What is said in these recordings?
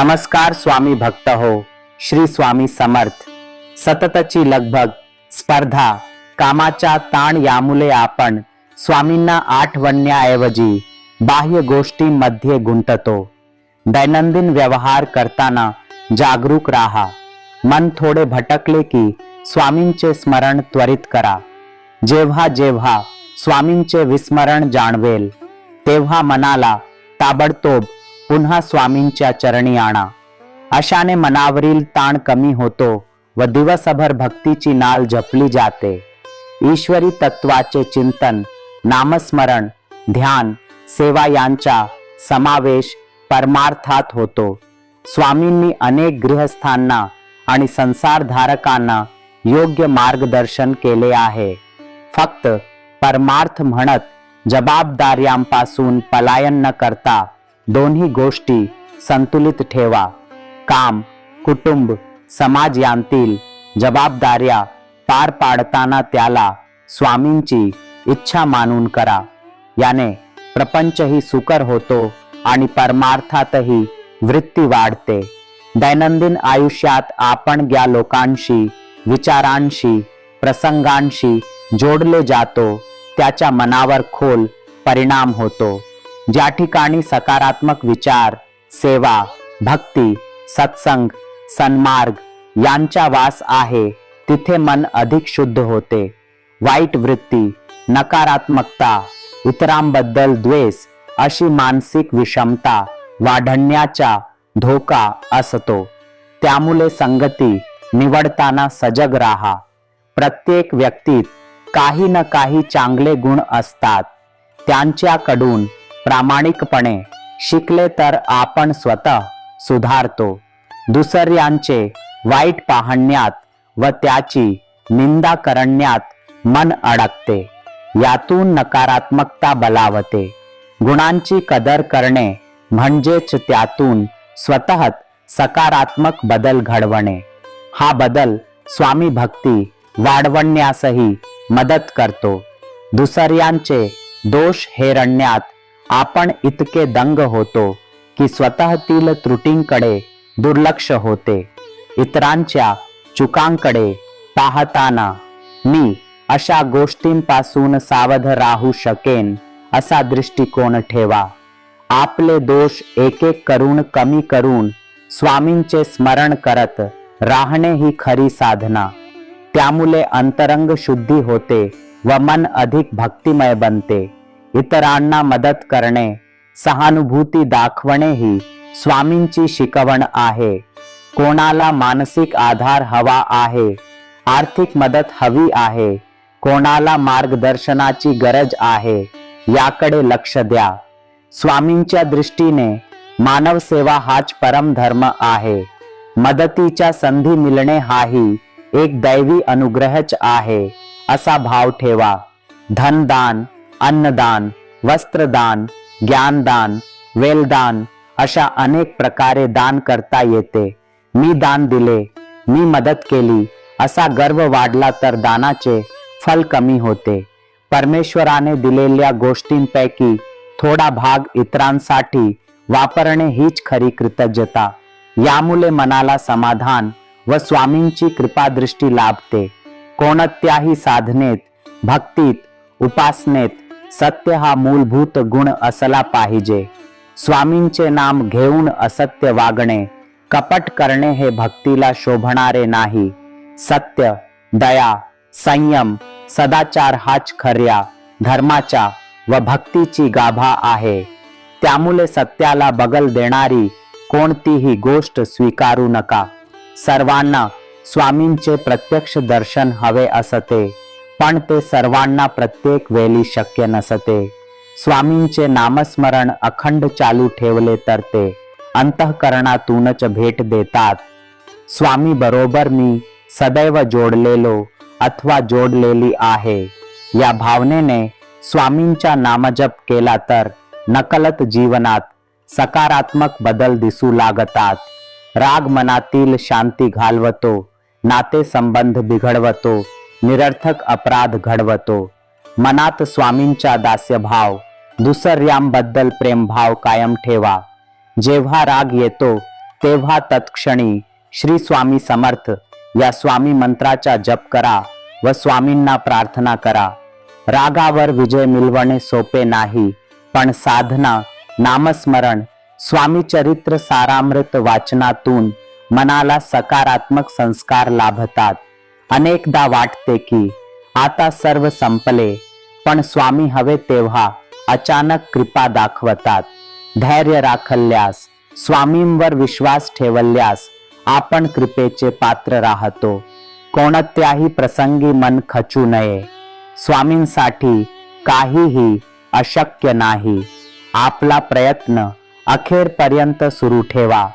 नमस्कार स्वामी भक्त हो. श्री स्वामी समर्थ. सततची लगभग स्पर्धा कामाच्या ताण यामुळे आपण स्वामींना आठवण्याऐवजी बाह्य गोष्टींमध्ये गुंततो. दैनंदिन व्यवहार करताना जागरूक राहा. मन थोडे भटकले की स्वामींचे स्मरण त्वरित करा. जेव्हा जेव्हा स्वामींचे विस्मरण जाणवेल तेव्हा मनाला ताबडतोब पुन्हा स्वामींच्या चरणी आणा. अशाने मनावरील ताण कमी होतो व दिवसभर भक्तीची नाल जपली जाते. ईश्वरी तत्वाचे चिंतन नामस्मरण ध्यान सेवा यांचा समावेश परमार्थात होतो. स्वामींनी अनेक गृहस्थांना आणि संसारधारकांना योग्य मार्गदर्शन केले आहे. फक्त परमार्थ म्हणत जबाबदाऱ्यांपासून पलायन न करता दोन्ही गोष्टी संतुलित ठेवा. काम कुटुंब समाज यांतील जबाबदाऱ्या पार पाडताना त्याला स्वामींची इच्छा मानून करा. याने प्रपंचही सुकर होतो आणि परमार्थातही वृत्ती वाढते. दैनंदिन आयुष्यात आपण ज्या लोकांशी विचारांशी प्रसंगांशी जोडले जातो. त्याच्या मनावर खोल परिणाम होतो. ज्या ठिकाणी सकारात्मक विचार सेवा भक्ती सत्संग सन्मार्ग यांचा वास आहे तिथे मन अधिक शुद्ध होते. वाईट वृत्ती नकारात्मकता इतरांबद्दल द्वेष अशी मानसिक विषमता वाढण्याचा धोका असतो. त्यामुळे संगती निवडताना सजग राहा. प्रत्येक व्यक्तीत काही ना काही चांगले गुण असतात. त्यांच्याकडून प्रामाणिकपणे शिकले तर आपण स्वतः सुधारतो. दुसऱ्यांचे वाईट पाहण्यात व त्याची निंदा करण्यात मन अडकते. यातून नकारात्मकता बलावते. गुणांची कदर करणे म्हणजेच त्यातून स्वतः सकारात्मक बदल घडवणे. हा बदल स्वामी भक्ती वाढवण्यासही मदत करतो. दुसऱ्यांचे दोष हेरण्यात आपण इतके दंग होतो की स्वतःतील त्रुटींकडे दुर्लक्ष होते. इतरांच्या चुकांकडे पाहताना मी अशा गोष्टींपासून सावध राहू शकेन असा दृष्टिकोन ठेवा. आपले दोष एक एक करून कमी करून स्वामींचे स्मरण करत राहणे ही खरी साधना. त्यामुळे अंतरंग शुद्धी होते व मन अधिक भक्तिमय बनते. इतरांना मदत करणे सहानुभूती दाखवणे ही स्वामींची शिकवण आहे. कोणाला मानसिक आधार हवा आहे आर्थिक मदत हवी आहे कोणाला मार्गदर्शनाची गरज आहे याकडे लक्ष द्या. स्वामींच्या दृष्टीने मानव सेवा हाच परम धर्म आहे. मदतीच्या संधी मिळणे हाही एक दैवी अनुग्रहच आहे असा भाव ठेवा. धनदान अन्नदान वस्त्रदान ज्ञानदान वेलदान अशा अनेक प्रकारे दान करता येते. मी दान दिले मी मदत केली असा गर्व वाढला तर दानाचे फल कमी होते. परमेश्वराने दिलेल्या गोष्टींपैकी थोडा भाग इतरांसाठी वापरणे हीच खरी कृतज्ञता. यामुळे मनाला समाधान व स्वामींची कृपादृष्टी लाभते. कोणत्याही साधनेत भक्तीत उपासनेत सत्य हा मूलभूत गुण असला पाहिजे. स्वामींचे नाम घेऊन असत्य वागणे कपट करणे हे भक्तीला शोभणारे नाही. सत्य दया संयम सदाचार हाच खऱ्या धर्माच्या व भक्तीची गाभा आहे. त्यामुळे सत्याला बगल देणारी कोणतीही गोष्ट स्वीकारू नका. सर्वांना स्वामींचे प्रत्यक्ष दर्शन हवे असते. पण ते सर्वांना प्रत्येक वेळी शक्य नसते. स्वामींचे नामस्मरण अखंड चालू ठेवले तर ते अंतःकरणातूनच भेट देतात. स्वामी बरोबर मी सदैव जोडलेलो अथवा जोडलेली आहे. या भावनेने स्वामींचा नामजप केला तर नकलत जीवनात सकारात्मक बदल दिसू लागतात. राग मनातील शांती घालवतो नाते संबंध बिघडवतो निरर्थक अपराध घडवतो. मनात स्वामींचा दास्यभाव दुसऱ्यांबद्दल प्रेमभाव कायम ठेवा. जेव्हा राग येतो तेव्हा तत्क्षणी श्री स्वामी समर्थ या स्वामी मंत्राचा जप करा व स्वामींना प्रार्थना करा. रागावर विजय मिळवणे सोपे नाही पण साधना नामस्मरण स्वामी चरित्र सारामृत वाचनातून मनाला सकारात्मक संस्कार लाभतात. अनेकदा वाटते की आता सर्व संपले पण स्वामी हवे तेव्हा अचानक कृपा दाखवतात. धैर्य राखल्यास स्वामींवर विश्वास ठेवल्यास आपण कृपेचे पात्र राहतो. कोणत्याही प्रसंगी मन खचू नये. स्वामींसाठी काहीही अशक्य नाही. आपला प्रयत्न अखेरपर्यंत सुरू ठेवा.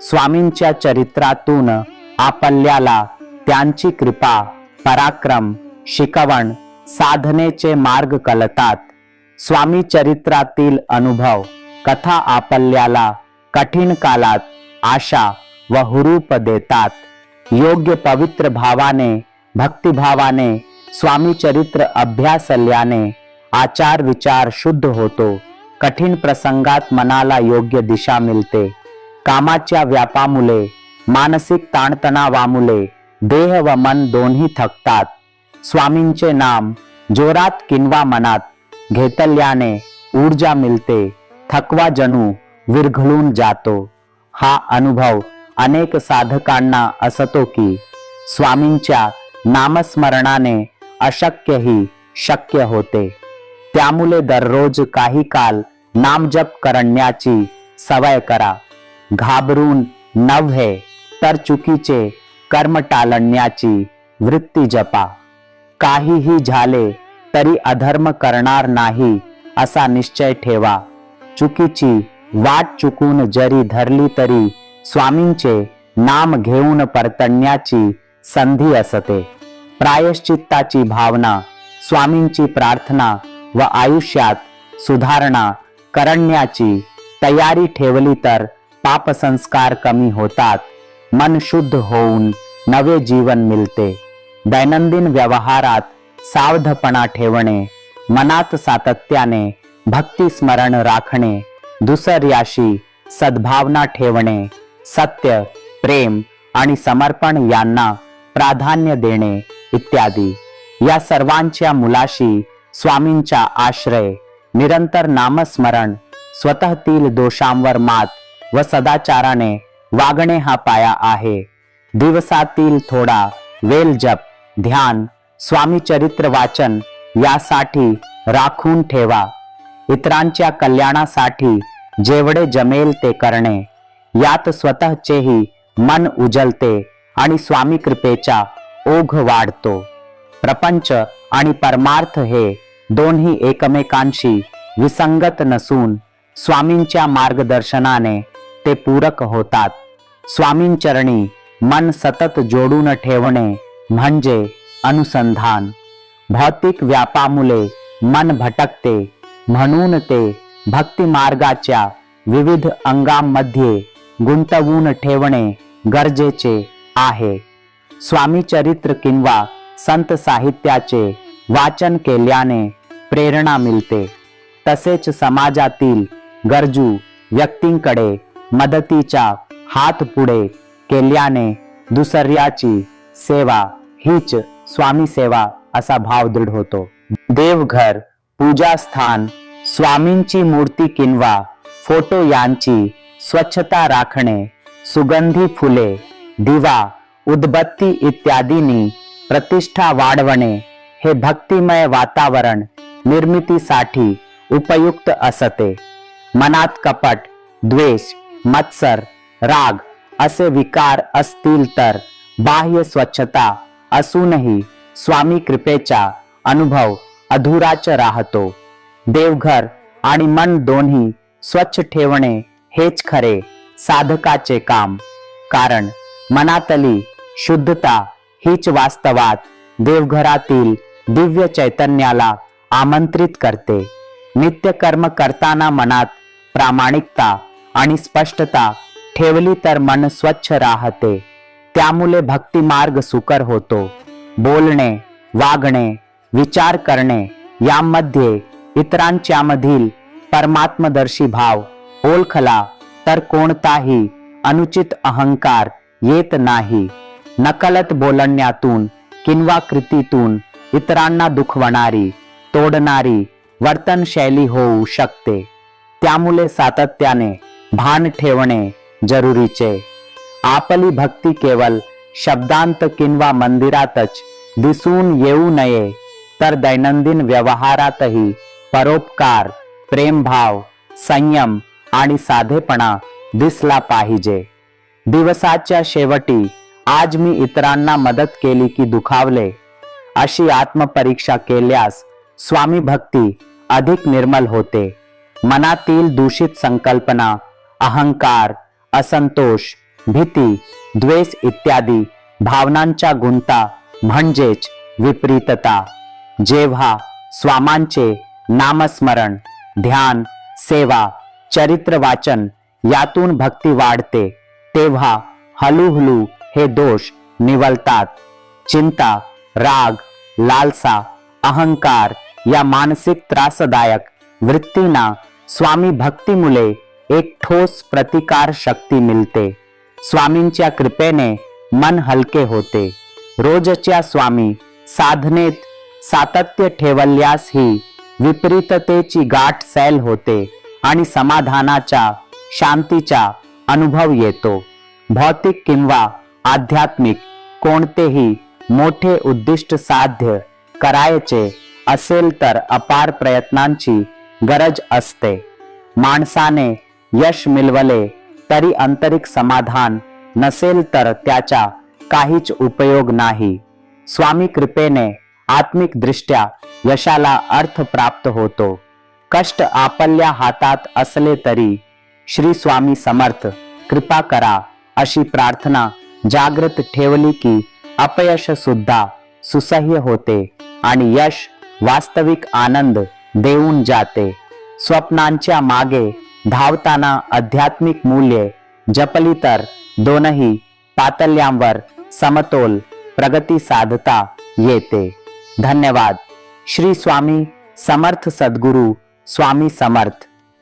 स्वामींच्या चरित्रातून आपल्याला त्यांची कृपा पराक्रम शिकवण साधनेचे मार्ग कलतात. स्वामी चरित्रातील अनुभव कथा आपल्याला कठीण कालात आशा व हुरूप देतात. योग्य पवित्र भावाने भक्तिभावाने स्वामी चरित्र अभ्यासल्याने आचार विचार शुद्ध होतो. कठीण प्रसंगात मनाला योग्य दिशा मिळते. कामाच्या व्यापामुळे मानसिक ताणतणावामुळे देह व मन दोन्ही थकतात. स्वामींचे नाम जोरात किंवा मनात. घेतल्याने ऊर्जा मिळते. थकवा जणू विरघळून जातो. हा अनुभव अनेक साधकांना असतो की स्वामींच्या नामस्मरणाने अशक्यही शक्य होते. त्यामुळे दररोज काही काल नामजप करण्याची सवय करा. घाबरून नव्हे तर चुकीचे कर्म टाळण्याची वृत्ती जपा. काहीही झाले तरी अधर्म करणार नाही असा निश्चय ठेवा. चुकीची वाट चुकून जरी धरली तरी स्वामींचे नाम घेऊन परतण्याची संधी असते. प्रायश्चित्ताची भावना स्वामींची प्रार्थना व आयुष्यात सुधारणा करण्याची तयारी ठेवली तर पापसंस्कार कमी होतात. मन शुद्ध होऊन नवे जीवन मिळते दैनंदिन व्यवहारात सावधपणा ठेवणे मनात सातत्याने भक्ती स्मरण राखणे दुसऱ्याशी सद्भावना ठेवणे सत्य प्रेम आणि समर्पण यांना प्राधान्य देणे इत्यादी. या सर्वांच्या मुलाशी स्वामींचा आश्रय निरंतर नामस्मरण स्वतःतील दोषांवर मात व सदाचाराने वागणे हा पाया आहे. दिवसातील थोडा वेल जप ध्यान स्वामी चरित्र वाचन यासाठी राखून ठेवा. इतरांच्या कल्याणासाठी जेवढे जमेल ते करणे. यात स्वतःचेही मन उजलते आणि स्वामी कृपेचा ओघ वाढतो. प्रपंच आणि परमार्थ हे दोन्ही एकमेकांशी विसंगत नसून स्वामींच्या मार्गदर्शनाने ते पूरक होतात. स्वामींचरणी मन सतत जोडून ठेवणे म्हणजे अनुसंधान. भौतिक व्यापामुळे मन भटकते म्हणून ते भक्ती मार्गाच्या विविध अंगांमध्ये गुंतवून ठेवणे गरजेचे आहे. स्वामी चरित्र किंवा संत साहित्याचे वाचन केल्याने प्रेरणा मिळते. तसेच समाजातील गरजू व्यक्तींकडे मदतीचा हात पुढे केल्याने दुसऱ्याची सेवा हीच स्वामी सेवा असा भाव दृढ होतो. देवघर पूजास्थान स्वामींची मूर्ती किंवा फोटो यांची स्वच्छता राखणे सुगंधी फुले दिवा उदबत्ती इत्यादींनी प्रतिष्ठा वाढवणे हे भक्तिमय वातावरण निर्मितीसाठी उपयुक्त असते. मनात कपट द्वेष मत्सर राग असे विकार असतील तर बाह्य स्वच्छता असूनही स्वामी कृपेचा अनुभव अधुराच राहतो. देवघर आणि मन दोन्ही स्वच्छ ठेवणे हेच खरे साधकाचे काम. कारण मनातली शुद्धता हीच वास्तवात देवघरातील दिव्य चैतन्याला आमंत्रित करते. नित्यकर्म करताना मनात प्रामाणिकता आणि स्पष्टता ठेवली तर मन स्वच्छ राहते. त्यामुळे भक्ती मार्ग सुकर होतो. बोलणे वागणे विचार करणे यामध्ये इतरांच्या मधील परमात्मदर्शी भाव ओळखला तर कोणताही अनुचित अहंकार येत नाही. नकलत बोलण्यातून किंवा कृतीतून इतरांना दुखवणारी तोडणारी वर्तनशैली होऊ शकते. त्यामुळे सातत्याने भान ठेवणे जरुरीचे. आपली भक्ती केवळ शब्दांत किंवा मंदिरातच दिसून येऊ नये तर दैनंदिन व्यवहारातही परोपकार प्रेमभाव संयम आणि साधेपणा दिसला पाहिजे. दिवसाच्या शेवटी आज मी इतरांना मदत केली की दुखावले. अशी आत्मपरीक्षा केल्यास स्वामी भक्ती अधिक निर्मल होते. मनातील दूषित संकल्पना अहंकार असंतोष भीती द्वेष इत्यादी भावनांच्या गुंता म्हणजेच विपरीतता. जेव्हा स्वामांचे नामस्मरण ध्यान सेवा चरित्र वाचन यातून भक्ती वाढते तेव्हा हळूहळू हे दोष निवलतात चिंता राग लालसा अहंकार या मानसिक त्रासदायक वृत्तींना स्वामी भक्तीमुळे एक ठोस प्रतिकार शक्ती मिळते स्वामींच्या कृपेने मन हलके होते. रोजच्या स्वामी साधनेत सातत्य ठेवल्यास ही विपरीततेची गाठ सैल होते आणि समाधानाच्या शांतीचा अनुभव येतो. भौतिक किंवा आध्यात्मिक कोणतेही मोठे उद्दिष्ट साध्य करायचे असेल तर अपार प्रयत्नांची गरज असते. माणसाने यश मिळवले तरी आंतरिक समाधान नसेल तर त्याचा काहीच उपयोग नाही. स्वामी कृपेने आत्मिक दृष्ट्या यशाला अर्थ प्राप्त होतो. कष्ट आपल्या हातात असले तरी श्री स्वामी समर्थ कृपा करा अशी प्रार्थना जागृत ठेवली की अपयश सुद्धा सुसह्य होते आणि यश वास्तविक आनंद देऊन जाते. स्वप्नांच्या मागे धावताना आध्यात्मिक मूल्य जपली तर दोनही पातल्यांवर समतोल, प्रगती साधता येते. धन्यवाद. श्री स्वामी समर्थ सद्गुरू स्वामी समर्थ.